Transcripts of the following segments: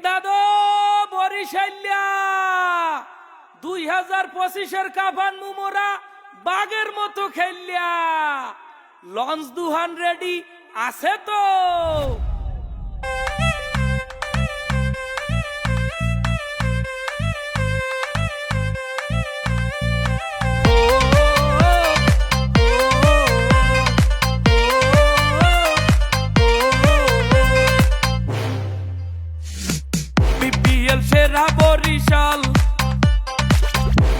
দাদু বরিশাল্যা দুই হাজার পঁচিশের কাফান মুমোরা বাগের মতো খেললিয়া লঞ্চ দুহান রেডি, আছে তো। বিপিএল সেরা বরিশাল।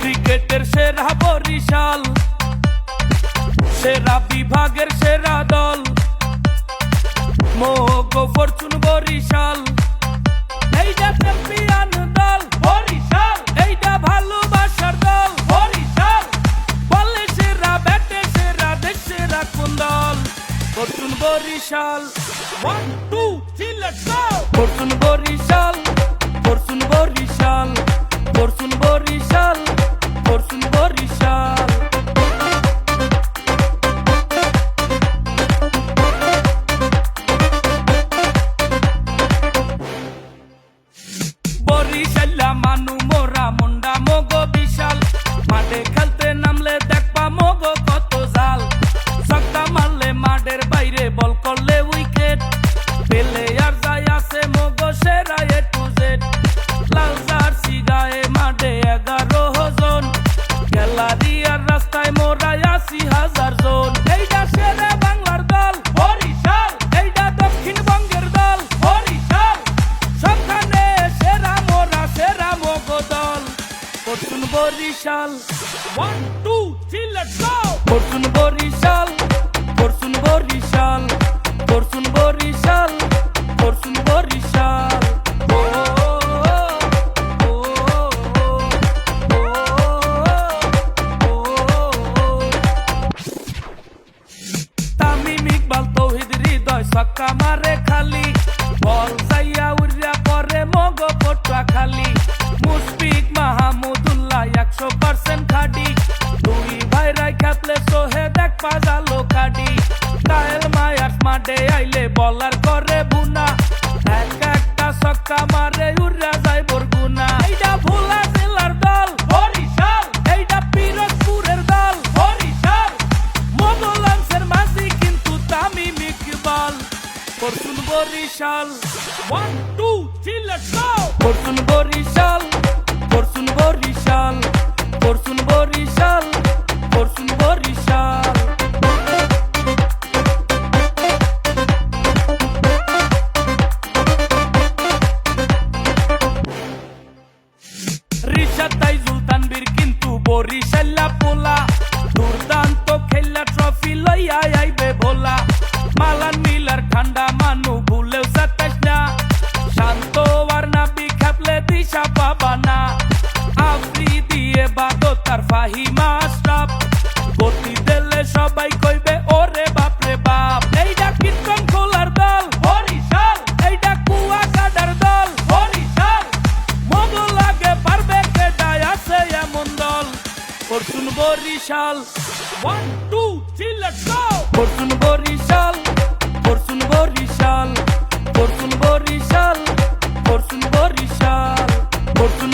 ক্রিকেটের সেরা বরিশাল। সেরা বিভাগের সেরা দল। মোগো ফরচুন বরিশাল। এইটা চ্যাম্পিয়ন দল, বরিশাল। এইটা ভালোবাসার দল, বরিশাল। বলে সেরা ব্যাটে, সেরা দেশ সেরা কোন দল। Fortune Barishal one two three let's go Fortune Barishal. Fortune Barishal Fortune Barishal Fortune Barishal. বরিশাল্লা মানু মোরা মুন্ডা মগো বিশাল। মাঠে খেলতে নামলে দেখবা মগো কত জাল। সক্কা মারলে মাঠের বল করলে Fortune Barishal one two three let's go Fortune Barishal Fortune Barishal Fortune Barishal Fortune Barishal. Tamim Iqbal পাজালো কাডি কায়েল মায়াস মাঠে আইলে বলার করে বুনা। এক একটা সক্কা মারে উড়িয়া যায় বরগুনা। এইটা ভোলা জেলার দল, বরিশাল। এইটা পিরোজপুরের দল, বরিশাল। মোগলাংসের মাঝি কিন্তু Tamim Iqbal Fortune Barishal one two three let's go Fortune Barishal Fortune Barishal Fortune Barishal. Fortune Barishal. দুর্দান্ত খেলা ট্রফি লইয়া আইবে ভোলা। মালান মিলার ঠান্ডা, মানু ভুলেও সাতাইস না। শান্ত আর নাবি খেপলে দিশা পাবা না। আফ্রি দিয়ে বাদো তার ফাহিমা আশরাফ। গতি দিলে সবাই কইবে, ওরে বাপরে বাপ। এইটা কীর্তন খোলার দল Barishal. One two three let's go Fortune Barishal Fortune Barishal Fortune Barishal Fortune Barishal Fortune